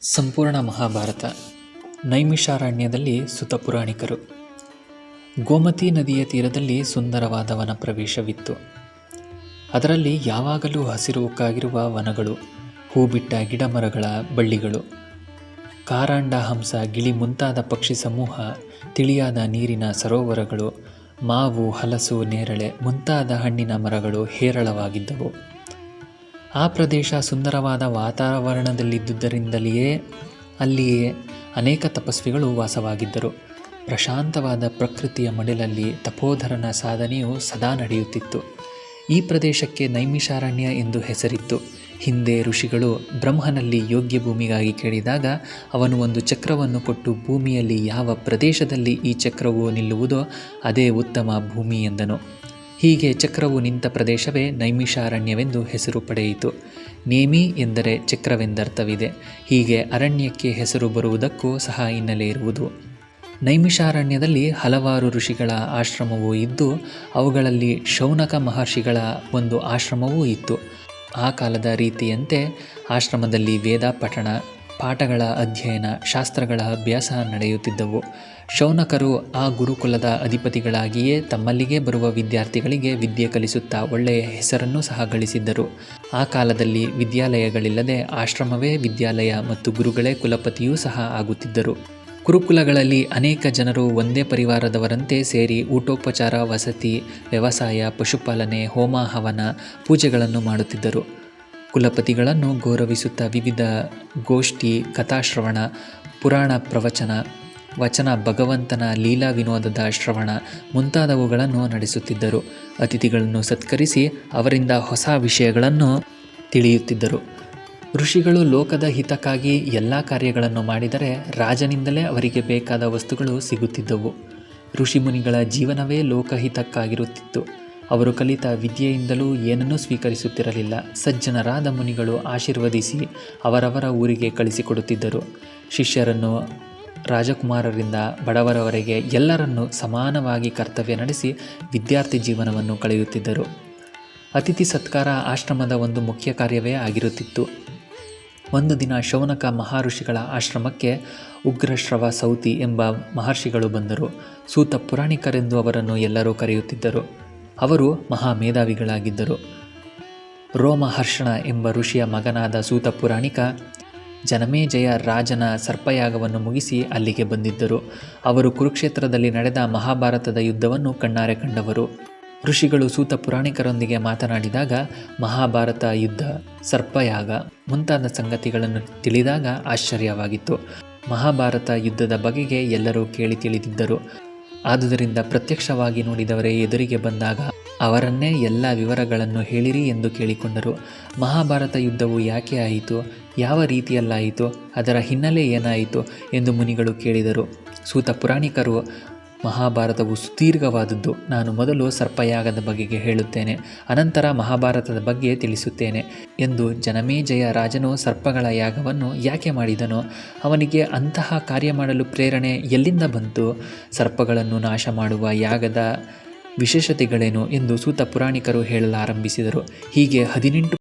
ಸಂಪೂರ್ಣ ಮಹಾಭಾರತ. ನೈಮಿಷಾರಣ್ಯದಲ್ಲಿ ಸುತ ಪುರಾಣಿಕರು. ಗೋಮತಿ ನದಿಯ ತೀರದಲ್ಲಿ ಸುಂದರವಾದ ವನ ಪ್ರವೇಶವಿತ್ತು. ಅದರಲ್ಲಿ ಯಾವಾಗಲೂ ಹಸಿರು ಉಕ್ಕಾಗಿರುವ ವನಗಳು ಹೂ ಬಿಟ್ಟ ಗಿಡಮರಗಳ ಬಳ್ಳಿಗಳು, ಕಾರಾಂಡ ಹಂಸ, ಗಿಳಿ ಮುಂತಾದ ಪಕ್ಷಿ ಸಮೂಹ, ತಿಳಿಯಾದ ನೀರಿನ ಸರೋವರಗಳು, ಮಾವು, ಹಲಸು, ನೇರಳೆ ಮುಂತಾದ ಹಣ್ಣಿನ ಮರಗಳು ಹೇರಳವಾಗಿದ್ದವು. ಆ ಪ್ರದೇಶ ಸುಂದರವಾದ ವಾತಾವರಣದಲ್ಲಿದ್ದುದರಿಂದಲೇ ಅಲ್ಲಿಯೇ ಅನೇಕ ತಪಸ್ವಿಗಳು ವಾಸವಾಗಿದ್ದರು. ಪ್ರಶಾಂತವಾದ ಪ್ರಕೃತಿಯ ಮಡಿಲಲ್ಲಿ ತಪೋಧರನ ಸಾಧನೆಯು ಸದಾ ನಡೆಯುತ್ತಿತ್ತು. ಈ ಪ್ರದೇಶಕ್ಕೆ ನೈಮಿಷಾರಣ್ಯ ಎಂದು ಹೆಸರಿತ್ತು. ಹಿಂದೆ ಋಷಿಗಳು ಬ್ರಹ್ಮನಲ್ಲಿ ಯೋಗ್ಯ ಭೂಮಿಗಾಗಿ ಕೇಳಿದಾಗ ಅವನು ಒಂದು ಚಕ್ರವನ್ನು ಕೊಟ್ಟು ಭೂಮಿಯಲ್ಲಿ ಯಾವ ಪ್ರದೇಶದಲ್ಲಿ ಈ ಚಕ್ರವು ನಿಲ್ಲುವುದೋ ಅದೇ ಉತ್ತಮ ಭೂಮಿ ಎಂದನು. ಹೀಗೆ ಚಕ್ರವು ನಿಂತ ಪ್ರದೇಶವೇ ನೈಮಿಷಾರಣ್ಯವೆಂದು ಹೆಸರು ಪಡೆಯಿತು. ನೇಮಿ ಎಂದರೆ ಚಕ್ರವೆಂದರ್ಥವಿದೆ. ಹೀಗೆ ಅರಣ್ಯಕ್ಕೆ ಹೆಸರು ಬರುವುದಕ್ಕೂ ಸಹ ಹಿನ್ನೆಲೆ ಇರುವುದು. ನೈಮಿಷಾರಣ್ಯದಲ್ಲಿ ಹಲವಾರು ಋಷಿಗಳ ಆಶ್ರಮವೂ ಇದ್ದು, ಅವುಗಳಲ್ಲಿ ಶೌನಕ ಮಹರ್ಷಿಗಳ ಒಂದು ಆಶ್ರಮವೂ ಇತ್ತು. ಆ ಕಾಲದ ರೀತಿಯಂತೆ ಆಶ್ರಮದಲ್ಲಿ ವೇದ ಪಠಣ ಪಾಠಗಳ ಅಧ್ಯಯನ, ಶಾಸ್ತ್ರಗಳ ಅಭ್ಯಾಸ ನಡೆಯುತ್ತಿದ್ದವು. ಶೌನಕರು ಆ ಗುರುಕುಲದ ಅಧಿಪತಿಗಳಾಗಿಯೇ ತಮ್ಮಲ್ಲಿಗೆ ಬರುವ ವಿದ್ಯಾರ್ಥಿಗಳಿಗೆ ವಿದ್ಯೆ ಕಲಿಸುತ್ತಾ ಒಳ್ಳೆಯ ಹೆಸರನ್ನು ಸಹ ಗಳಿಸಿದ್ದರು. ಆ ಕಾಲದಲ್ಲಿ ವಿದ್ಯಾಲಯಗಳಿಲ್ಲದೆ ಆಶ್ರಮವೇ ವಿದ್ಯಾಲಯ ಮತ್ತು ಗುರುಗಳೇ ಕುಲಪತಿಯೂ ಸಹ ಆಗುತ್ತಿದ್ದರು. ಕುರುಕುಲಗಳಲ್ಲಿ ಅನೇಕ ಜನರು ಒಂದೇ ಪರಿವಾರದವರಂತೆ ಸೇರಿ ಊಟೋಪಚಾರ, ವಸತಿ, ವ್ಯವಸಾಯ, ಪಶುಪಾಲನೆ, ಹೋಮ, ಹವನ, ಪೂಜೆಗಳನ್ನು ಮಾಡುತ್ತಿದ್ದರು. ಕುಲಪತಿಗಳನ್ನು ಗೌರವಿಸುತ್ತಾ ವಿವಿಧ ಗೋಷ್ಠಿ, ಕಥಾಶ್ರವಣ, ಪುರಾಣ ಪ್ರವಚನ, ವಚನ ಭಗವಂತನ ಲೀಲಾ ವಿನೋದದ ಶ್ರವಣ ಮುಂತಾದವುಗಳನ್ನು ನಡೆಸುತ್ತಿದ್ದರು. ಅತಿಥಿಗಳನ್ನು ಸತ್ಕರಿಸಿ ಅವರಿಂದ ಹೊಸ ವಿಷಯಗಳನ್ನು ತಿಳಿಯುತ್ತಿದ್ದರು. ಋಷಿಗಳು ಲೋಕದ ಹಿತಕ್ಕಾಗಿ ಎಲ್ಲ ಕಾರ್ಯಗಳನ್ನು ಮಾಡಿದರೆ ರಾಜನಿಂದಲೇ ಅವರಿಗೆ ಬೇಕಾದ ವಸ್ತುಗಳು ಸಿಗುತ್ತಿದ್ದವು. ಋಷಿಮುನಿಗಳ ಜೀವನವೇ ಲೋಕಹಿತಕ್ಕಾಗಿರುತ್ತಿತ್ತು. ಅವರು ಕಲಿತ ವಿದ್ಯೆಯಿಂದಲೂ ಏನನ್ನೂ ಸ್ವೀಕರಿಸುತ್ತಿರಲಿಲ್ಲ. ಸಜ್ಜನರಾದ ಮುನಿಗಳು ಆಶೀರ್ವದಿಸಿ ಅವರವರ ಊರಿಗೆ ಕಳಿಸಿಕೊಡುತ್ತಿದ್ದರು. ಶಿಷ್ಯರನ್ನು ರಾಜಕುಮಾರರಿಂದ ಬಡವರವರೆಗೆ ಎಲ್ಲರನ್ನೂ ಸಮಾನವಾಗಿ ಕರ್ತವ್ಯ ನಡೆಸಿ ವಿದ್ಯಾರ್ಥಿ ಜೀವನವನ್ನು ಕಳೆಯುತ್ತಿದ್ದರು. ಅತಿಥಿ ಸತ್ಕಾರ ಆಶ್ರಮದ ಒಂದು ಮುಖ್ಯ ಕಾರ್ಯವೇ ಆಗಿರುತ್ತಿತ್ತು. ಒಂದು ದಿನ ಶೌನಕ ಮಹರ್ಷಿಗಳ ಆಶ್ರಮಕ್ಕೆ ಉಗ್ರಶ್ರವ ಸೌತಿ ಎಂಬ ಮಹರ್ಷಿಗಳು ಬಂದರು. ಸೂತ ಪುರಾಣಿಕರೆಂದು ಅವರನ್ನು ಎಲ್ಲರೂ ಕರೆಯುತ್ತಿದ್ದರು. ಅವರು ಮಹಾ ಮೇಧಾವಿಗಳಾಗಿದ್ದರು ರೋಮಹರ್ಷಣ ಎಂಬ ಋಷಿಯ ಮಗನಾದ ಸೂತ ಪುರಾಣಿಕ ಜನಮೇಜಯ ರಾಜನ ಸರ್ಪಯಾಗವನ್ನು ಮುಗಿಸಿ ಅಲ್ಲಿಗೆ ಬಂದಿದ್ದರು. ಅವರು ಕುರುಕ್ಷೇತ್ರದಲ್ಲಿ ನಡೆದ ಮಹಾಭಾರತದ ಯುದ್ಧವನ್ನು ಕಣ್ಣಾರೆ ಕಂಡವರು. ಋಷಿಗಳು ಸೂತ ಪುರಾಣಿಕರೊಂದಿಗೆ ಮಾತನಾಡಿದಾಗ ಮಹಾಭಾರತ ಯುದ್ಧ, ಸರ್ಪಯಾಗ ಮುಂತಾದ ಸಂಗತಿಗಳನ್ನು ತಿಳಿದಾಗ ಆಶ್ಚರ್ಯವಾಗಿತ್ತು. ಮಹಾಭಾರತ ಯುದ್ಧದ ಬಗೆಗೆ ಎಲ್ಲರೂ ಕೇಳಿ ತಿಳಿದಿದ್ದರು. ಆದುದರಿಂದ ಪ್ರತ್ಯಕ್ಷವಾಗಿ ನೋಡಿದವರೇ ಎದುರಿಗೆ ಬಂದಾಗ ಅವರನ್ನೇ ಎಲ್ಲ ವಿವರಗಳನ್ನು ಹೇಳಿರಿ ಎಂದು ಕೇಳಿಕೊಂಡರು. ಮಹಾಭಾರತ ಯುದ್ಧವು ಯಾಕೆ ಆಯಿತು? ಯಾವ ರೀತಿಯಲ್ಲಾಯಿತು? ಅದರ ಹಿನ್ನೆಲೆ ಏನಾಯಿತು? ಎಂದು ಮುನಿಗಳು ಕೇಳಿದರು. ಸೂತ ಪುರಾಣಿಕರು ಮಹಾಭಾರತವು ಸುದೀರ್ಘವಾದದ್ದು. ನಾನು ಮೊದಲು ಸರ್ಪಯಾಗದ ಬಗೆಗೆ ಹೇಳುತ್ತೇನೆ, ಅನಂತರ ಮಹಾಭಾರತದ ಬಗ್ಗೆ ತಿಳಿಸುತ್ತೇನೆ ಎಂದು ಜನಮೇಜಯ ರಾಜನು ಸರ್ಪಗಳ ಯಾಗವನ್ನು ಯಾಕೆ ಮಾಡಿದನೋ, ಅವನಿಗೆ ಅಂತಹ ಕಾರ್ಯ ಮಾಡಲು ಪ್ರೇರಣೆ ಎಲ್ಲಿಂದ ಬಂತು, ಸರ್ಪಗಳನ್ನು ನಾಶ ಮಾಡುವ ಯಾಗದ ವಿಶೇಷತೆಗಳೇನು ಎಂದು ಸೂತ ಪುರಾಣಿಕರು ಹೇಳಲಾರಂಭಿಸಿದರು. ಹೀಗೆ ಹದಿನೆಂಟು